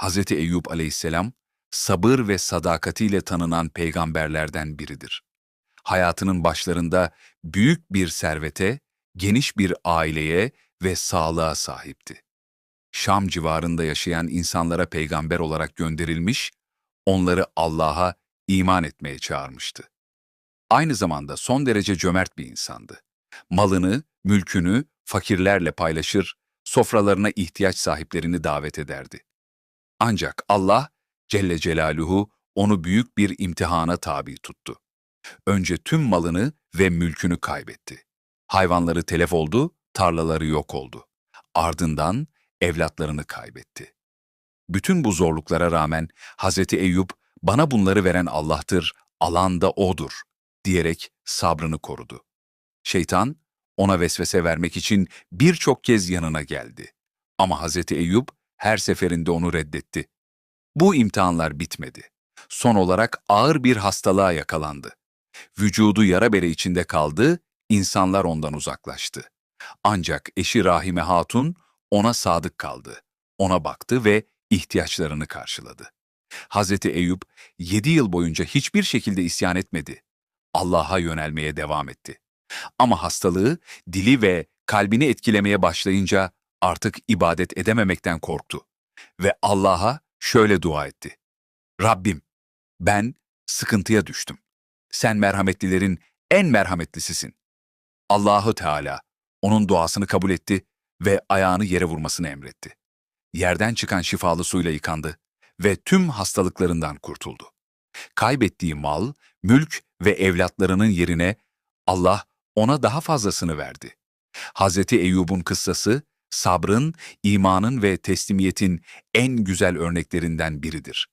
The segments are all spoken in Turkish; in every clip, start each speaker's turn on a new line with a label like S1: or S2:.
S1: Hz. Eyüp aleyhisselam, sabır ve sadakatiyle tanınan peygamberlerden biridir. Hayatının başlarında büyük bir servete, geniş bir aileye ve sağlığa sahipti. Şam civarında yaşayan insanlara peygamber olarak gönderilmiş, onları Allah'a iman etmeye çağırmıştı. Aynı zamanda son derece cömert bir insandı. Malını, mülkünü fakirlerle paylaşır, sofralarına ihtiyaç sahiplerini davet ederdi. Ancak Allah Celle Celaluhu onu büyük bir imtihana tabi tuttu. Önce tüm malını ve mülkünü kaybetti. Hayvanları telef oldu, tarlaları yok oldu. Ardından evlatlarını kaybetti. Bütün bu zorluklara rağmen Hazreti Eyüp bana bunları veren Allah'tır, alan da O'dur diyerek sabrını korudu. Şeytan ona vesvese vermek için birçok kez yanına geldi. Ama Hazreti Eyüp her seferinde onu reddetti. Bu imtihanlar bitmedi. Son olarak ağır bir hastalığa yakalandı. Vücudu yara bere içinde kaldı, insanlar ondan uzaklaştı. Ancak eşi Rahime Hatun ona sadık kaldı. Ona baktı ve ihtiyaçlarını karşıladı. Hazreti Eyüp yedi yıl boyunca hiçbir şekilde isyan etmedi. Allah'a yönelmeye devam etti. Ama hastalığı dili ve kalbini etkilemeye başlayınca artık ibadet edememekten korktu. Ve Allah'a şöyle dua etti. Rabbim, ben sıkıntıya düştüm. Sen merhametlilerin en merhametlisisin. Allahu Teala onun duasını kabul etti ve ayağını yere vurmasını emretti. Yerden çıkan şifalı suyla yıkandı ve tüm hastalıklarından kurtuldu. Kaybettiği mal, mülk ve evlatlarının yerine Allah ona daha fazlasını verdi. Hazreti Eyyub'un kıssası, sabrın, imanın ve teslimiyetin en güzel örneklerinden biridir.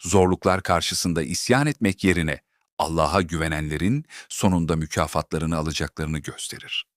S1: Zorluklar karşısında isyan etmek yerine Allah'a güvenenlerin sonunda mükafatlarını alacaklarını gösterir.